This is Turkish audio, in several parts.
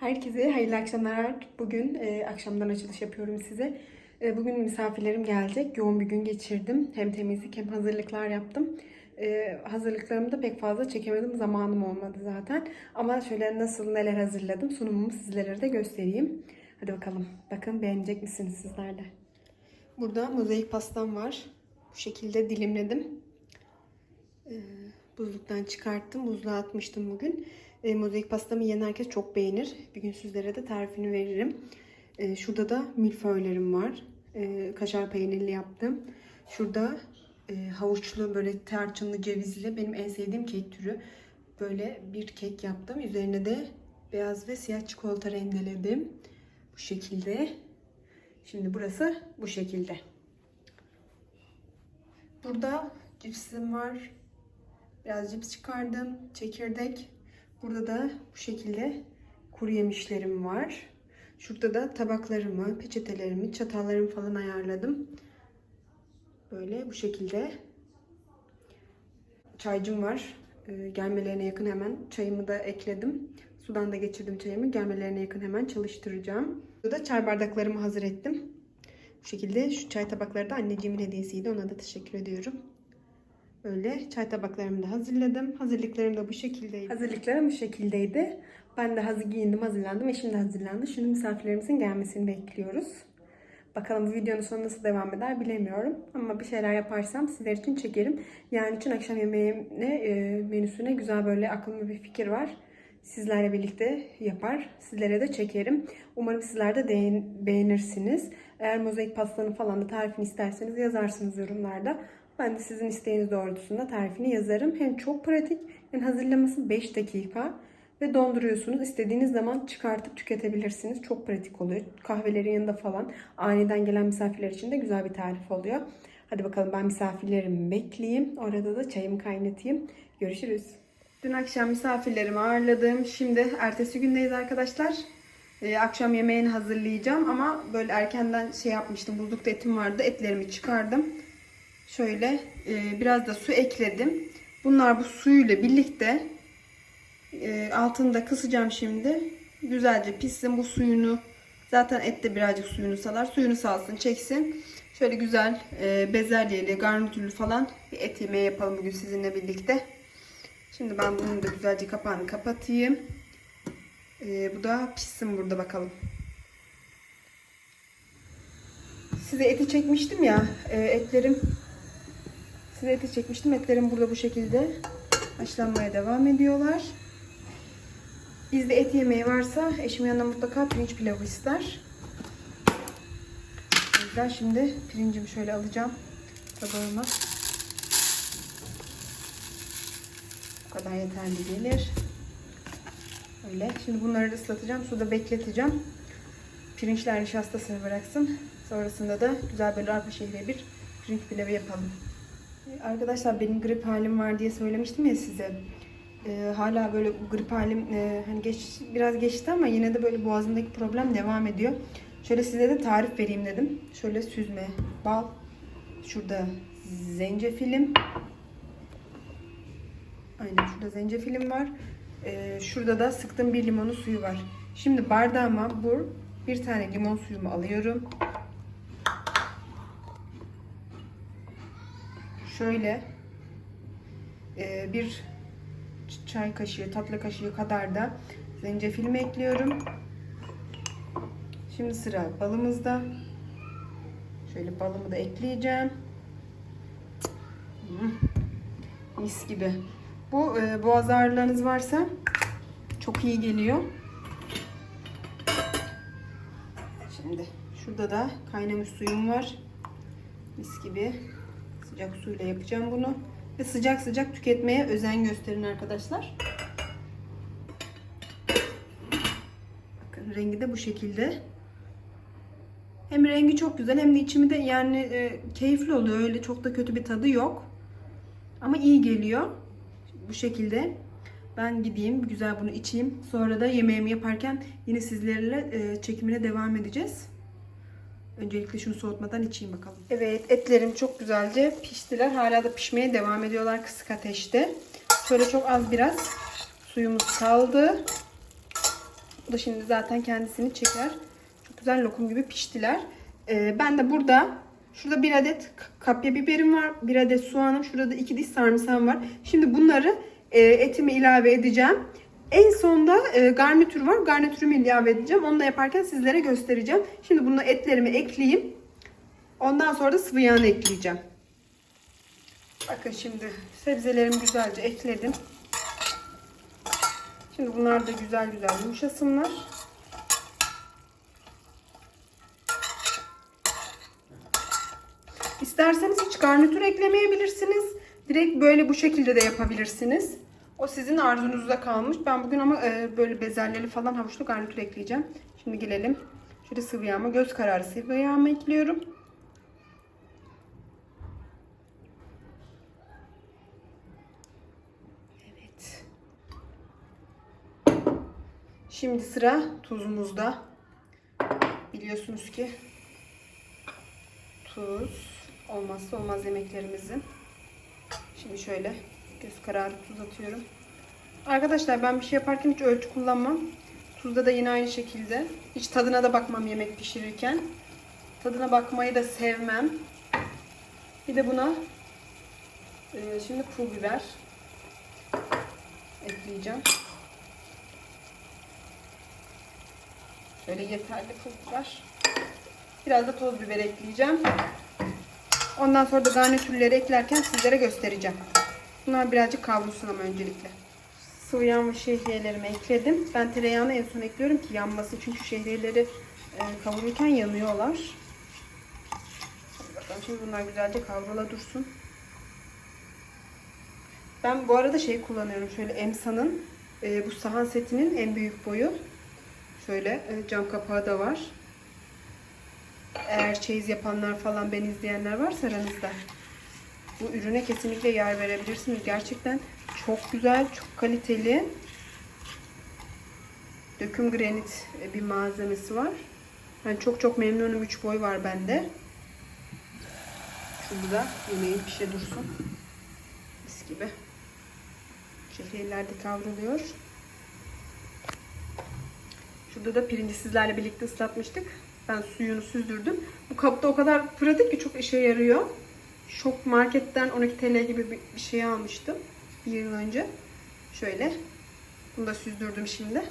Herkese hayırlı akşamlar. Bugün e, akşamdan açılış yapıyorum size. E, bugün misafirlerim gelecek. Yoğun bir gün geçirdim. Hem temizlik hem hazırlıklar yaptım. E, hazırlıklarımı da pek fazla çekemedim. Zamanım olmadı zaten. Ama şöyle nasıl neler hazırladım sunumumu sizlere de göstereyim. Hadi bakalım. Bakın beğenecek misiniz sizler de? Burada mozaik pastam var. Bu şekilde dilimledim. E, buzluktan çıkarttım. Buzluğa atmıştım bugün. E, mozaik pastamı yiyen herkes çok beğenir. Bir gün sizlere de tarifini veririm. E, şurada da milföylerim var. E, kaşar peynirli yaptım. Şurada e, havuçlu böyle tarçınlı cevizli benim en sevdiğim kek türü. Böyle bir kek yaptım. Üzerine de beyaz ve siyah çikolata rendeledim. Bu şekilde. Şimdi burası bu şekilde. Burada cipsim var. Biraz cips çıkardım. Çekirdek. Burada da bu şekilde kuru yemişlerim var. Şurada da tabaklarımı, peçetelerimi, çatallarımı falan ayarladım. Böyle bu şekilde. Çaycım var. Ee, gelmelerine yakın hemen çayımı da ekledim. Sudan da geçirdim çayımı. Gelmelerine yakın hemen çalıştıracağım. Burada çay bardaklarımı hazır ettim. Bu şekilde şu çay tabakları da anneciğimin hediyesiydi. Ona da teşekkür ediyorum. Öyle çay tabaklarımı da hazırladım. Hazırlıklarım da bu şekildeydi. Hazırlıklarım bu şekildeydi. Ben de hazır giyindim, hazırlandım. Eşim de hazırlandı. Şimdi misafirlerimizin gelmesini bekliyoruz. Bakalım bu videonun sonu nasıl devam eder bilemiyorum. Ama bir şeyler yaparsam sizler için çekerim. Yani için akşam yemeğine, e, menüsüne güzel böyle aklımda bir fikir var. Sizlerle birlikte yapar. Sizlere de çekerim. Umarım sizler de beğen- beğenirsiniz. Eğer mozaik pastanın falan da tarifini isterseniz yazarsınız yorumlarda. Ben de sizin isteğiniz doğrultusunda tarifini yazarım. Hem çok pratik, yani hazırlaması 5 dakika ve donduruyorsunuz. İstediğiniz zaman çıkartıp tüketebilirsiniz. Çok pratik oluyor. Kahvelerin yanında falan aniden gelen misafirler için de güzel bir tarif oluyor. Hadi bakalım ben misafirlerimi bekleyeyim. Orada da çayımı kaynatayım. Görüşürüz. Dün akşam misafirlerimi ağırladım. Şimdi ertesi gündeyiz arkadaşlar. Ee, akşam yemeğini hazırlayacağım ama böyle erkenden şey yapmıştım. Buzlukta etim vardı. Etlerimi çıkardım. Şöyle e, biraz da su ekledim. Bunlar bu suyuyla birlikte e, altını da kısacağım şimdi. Güzelce pişsin bu suyunu. Zaten et de birazcık suyunu salar. Suyunu salsın, çeksin. Şöyle güzel e, bezelyeli, garnitürlü falan bir et yemeği yapalım bugün sizinle birlikte. Şimdi ben bunun da güzelce kapağını kapatayım. E, bu da pişsin burada bakalım. Size eti çekmiştim ya. E, etlerim Size eti çekmiştim. Etlerim burada bu şekilde haşlanmaya devam ediyorlar. Bizde et yemeği varsa eşim yanına mutlaka pirinç pilavı ister. O şimdi pirincimi şöyle alacağım tabağıma. Bu kadar yeterli gelir. Öyle. Şimdi bunları da ıslatacağım. Suda bekleteceğim. Pirinçler nişastasını bıraksın. Sonrasında da güzel böyle arpa şehriye bir pirinç pilavı yapalım. Arkadaşlar benim grip halim var diye söylemiştim ya size. Ee, hala böyle grip halim e, hani geç biraz geçti ama yine de böyle boğazımdaki problem devam ediyor. Şöyle size de tarif vereyim dedim. Şöyle süzme bal. Şurada zencefilim. Aynen şurada zencefilim var. Ee, şurada da sıktığım bir limonun suyu var. Şimdi bardağıma bu bir tane limon suyumu alıyorum. Şöyle e, bir çay kaşığı, tatlı kaşığı kadar da zencefilimi ekliyorum. Şimdi sıra balımızda. Şöyle balımı da ekleyeceğim. Hmm, Mis gibi. Bu e, boğaz ağrılarınız varsa çok iyi geliyor. Şimdi şurada da kaynamış suyum var. Mis gibi sıcak suyla yapacağım bunu. Ve sıcak sıcak tüketmeye özen gösterin arkadaşlar. Bakın rengi de bu şekilde. Hem rengi çok güzel hem de içimi de yani e, keyifli oluyor. Öyle çok da kötü bir tadı yok. Ama iyi geliyor. Bu şekilde. Ben gideyim güzel bunu içeyim. Sonra da yemeğimi yaparken yine sizlerle e, çekimine devam edeceğiz. Öncelikle şunu soğutmadan içeyim bakalım. Evet etlerim çok güzelce piştiler. Hala da pişmeye devam ediyorlar kısık ateşte. Şöyle çok az biraz suyumuz kaldı. Bu da şimdi zaten kendisini çeker. Çok güzel lokum gibi piştiler. Ee, ben de burada şurada bir adet kapya biberim var. Bir adet soğanım. Şurada da iki diş sarımsağım var. Şimdi bunları e, etime ilave edeceğim. En sonda e, garnitür var. Garnitürümü ilave edeceğim. Onu da yaparken sizlere göstereceğim. Şimdi bunu etlerimi ekleyeyim. Ondan sonra da sıvı yağını ekleyeceğim. Bakın şimdi sebzelerimi güzelce ekledim. Şimdi bunlar da güzel güzel yumuşasınlar. İsterseniz hiç garnitür eklemeyebilirsiniz. Direkt böyle bu şekilde de yapabilirsiniz. O sizin arzunuzda kalmış. Ben bugün ama e, böyle bezelyeli falan havuçlu garnitür ekleyeceğim. Şimdi gelelim. Şöyle sıvı yağımı, göz kararı sıvı yağımı ekliyorum. Evet. Şimdi sıra tuzumuzda. Biliyorsunuz ki tuz olmazsa olmaz yemeklerimizin. Şimdi şöyle göz kararı tuz atıyorum. Arkadaşlar ben bir şey yaparken hiç ölçü kullanmam. Tuzda da yine aynı şekilde. Hiç tadına da bakmam yemek pişirirken. Tadına bakmayı da sevmem. Bir de buna e, şimdi pul biber ekleyeceğim. Şöyle yeterli pul biber. Biraz da toz biber ekleyeceğim. Ondan sonra da garnitürleri eklerken sizlere göstereceğim. Bunlar birazcık kavrulsun ama öncelikle. Sıvı yağ ve şehriyelerimi ekledim. Ben tereyağını en son ekliyorum ki yanması. Çünkü şehriyeleri e, kavururken yanıyorlar. Bakalım şimdi bunlar güzelce kavrula dursun. Ben bu arada şey kullanıyorum. Şöyle Emsa'nın e, bu sahan setinin en büyük boyu. Şöyle e, cam kapağı da var. Eğer çeyiz yapanlar falan beni izleyenler varsa aranızda bu ürüne kesinlikle yer verebilirsiniz. Gerçekten çok güzel, çok kaliteli. Döküm granit bir malzemesi var. Ben çok çok memnunum. 3 boy var bende. Şurada yemeğin pişe dursun. Mis gibi. Şehriyeler de kavruluyor. Şurada da pirinci sizlerle birlikte ıslatmıştık. Ben suyunu süzdürdüm. Bu kapta o kadar pratik ki çok işe yarıyor. Şok marketten 12 TL gibi bir- şey almıştım. Bir yıl önce. Şöyle. Bunu da süzdürdüm şimdi.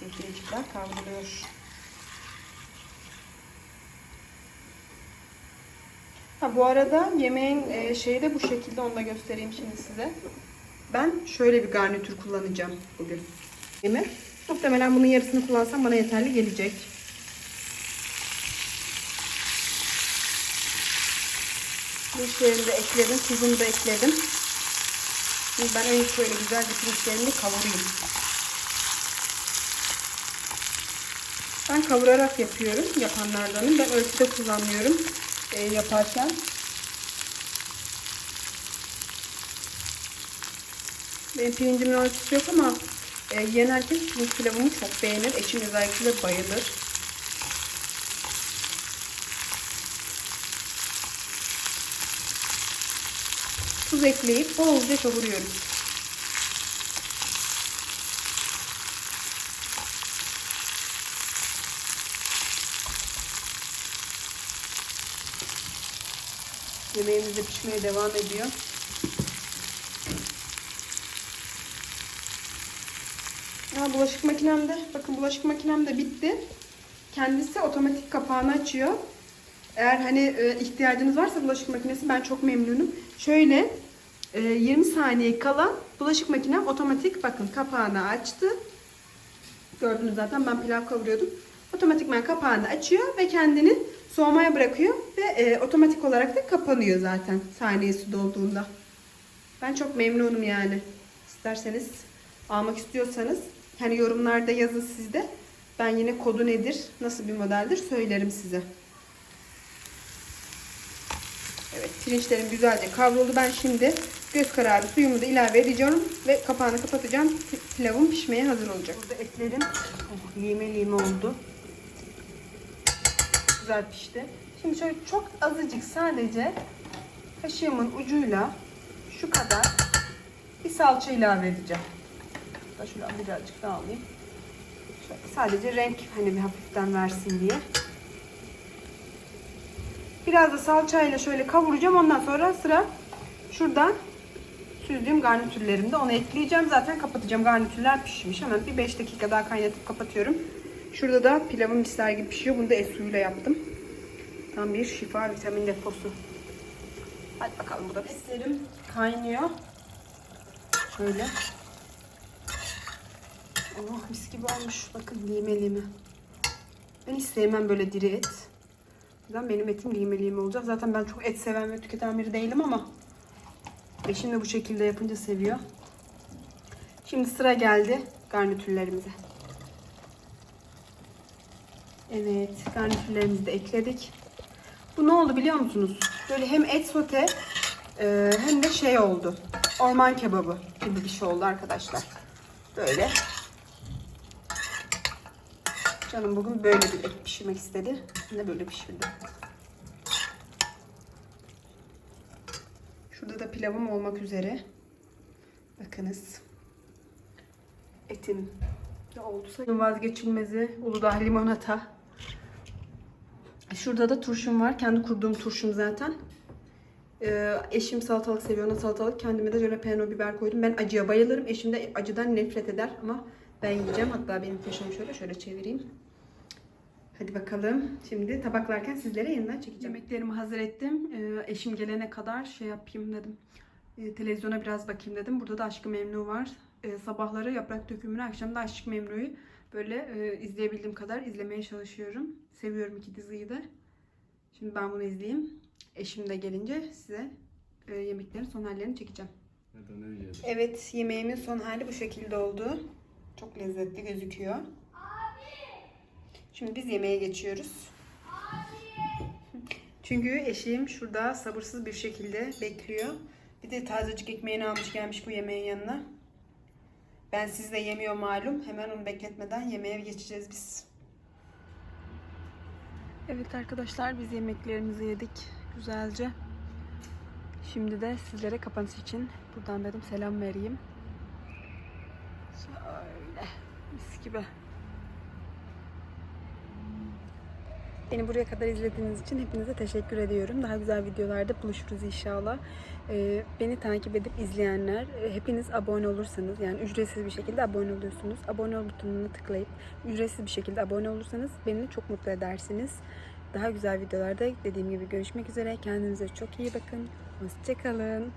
Şehriyecikler kavruluyor. Ha bu arada yemeğin e, şeyi de bu şekilde onu da göstereyim şimdi size. Ben şöyle bir garnitür kullanacağım bugün. Yemek. Muhtemelen bunun yarısını kullansam bana yeterli gelecek. Pirinçlerimi de ekledim. Tuzumu da ekledim. Şimdi ben önce şöyle güzelce pirinçlerimi kavurayım. Ben kavurarak yapıyorum. Yapanlardanım. Ben ölçüde kullanmıyorum. e, yaparken. Benim pirincimin ölçüsü yok ama e, yiyen pirinç pilavımı çok beğenir. Eşim özellikle bayılır. Tuz ekleyip bolca kavuruyoruz. Yemeğimiz de pişmeye devam ediyor. Ha, bulaşık makinem de, bakın bulaşık makinem de bitti. Kendisi otomatik kapağını açıyor. Eğer hani e, ihtiyacınız varsa bulaşık makinesi ben çok memnunum. Şöyle e, 20 saniye kala bulaşık makinem otomatik bakın kapağını açtı. Gördünüz zaten ben pilav kavuruyordum. Otomatikman kapağını açıyor ve kendini soğumaya bırakıyor ve e, otomatik olarak da kapanıyor zaten saniyesi dolduğunda. Ben çok memnunum yani. İsterseniz almak istiyorsanız hani yorumlarda yazın sizde. Ben yine kodu nedir, nasıl bir modeldir söylerim size. Evet pirinçlerim güzelce kavruldu. Ben şimdi göz kararı suyumu da ilave edeceğim ve kapağını kapatacağım. Pi- Pilavım pişmeye hazır olacak. Burada etlerim oh, lime lime oldu. Güzel pişti. Şimdi şöyle çok azıcık sadece kaşığımın ucuyla şu kadar bir salça ilave edeceğim. Da şöyle birazcık daha alayım. Şöyle sadece renk hani bir hafiften versin diye. Biraz da salçayla şöyle kavuracağım. Ondan sonra sıra şuradan süzdüğüm garnitürlerimde onu ekleyeceğim. Zaten kapatacağım. Garnitürler pişmiş. Hemen bir 5 dakika daha kaynatıp kapatıyorum. Şurada da pilavım misler gibi pişiyor. Bunu da et suyuyla yaptım. Tam bir şifa vitamin deposu. Hadi bakalım bu da etlerim kaynıyor. Şöyle. Oh mis gibi olmuş. Bakın lime lime. Ben hiç sevmem böyle diri et. O yüzden benim etim lime lime olacak. Zaten ben çok et seven ve tüketen biri değilim ama eşim de bu şekilde yapınca seviyor. Şimdi sıra geldi garnitürlerimize. Evet, garnitürlerimizi de ekledik. Bu ne oldu biliyor musunuz? Böyle hem et sote e, hem de şey oldu. Orman kebabı gibi bir şey oldu arkadaşlar. Böyle. Canım bugün böyle bir et pişirmek istedi. Ben böyle pişirdim. Şurada da pilavım olmak üzere. Bakınız. Etim de oldu. Vazgeçilmezi Uludağ limonata. Şurada da turşum var. Kendi kurduğum turşum zaten. Ee, eşim salatalık seviyor. Ona salatalık. Kendime de jalapeno biber koydum. Ben acıya bayılırım. Eşim de acıdan nefret eder ama ben yiyeceğim. Hatta benim köşemi şöyle şöyle çevireyim. Hadi bakalım. Şimdi tabaklarken sizlere yeniden çekeceğim. Yemeklerimi hazır ettim. Ee, eşim gelene kadar şey yapayım dedim. Ee, televizyona biraz bakayım dedim. Burada da Aşkı Memnu var. Ee, sabahları yaprak dökümünü, akşam da Aşkı Memnu'yu böyle e, izleyebildiğim kadar izlemeye çalışıyorum. Seviyorum iki diziyi de. Şimdi ben bunu izleyeyim. Eşim de gelince size e, yemeklerin son hallerini çekeceğim. Evet, yemeğimin son hali bu şekilde oldu. Çok lezzetli gözüküyor. Şimdi biz yemeğe geçiyoruz. Çünkü eşim şurada sabırsız bir şekilde bekliyor. Bir de tazecik ekmeğini almış gelmiş bu yemeğin yanına. Ben sizle yemiyor malum. Hemen onu bekletmeden yemeğe geçeceğiz biz. Evet arkadaşlar biz yemeklerimizi yedik güzelce. Şimdi de sizlere kapanış için buradan dedim selam vereyim. Şöyle mis gibi. Beni buraya kadar izlediğiniz için hepinize teşekkür ediyorum. Daha güzel videolarda buluşuruz inşallah. Ee, beni takip edip izleyenler, e, hepiniz abone olursanız, yani ücretsiz bir şekilde abone oluyorsunuz. Abone ol butonuna tıklayıp ücretsiz bir şekilde abone olursanız beni çok mutlu edersiniz. Daha güzel videolarda dediğim gibi görüşmek üzere. Kendinize çok iyi bakın. Hoşçakalın.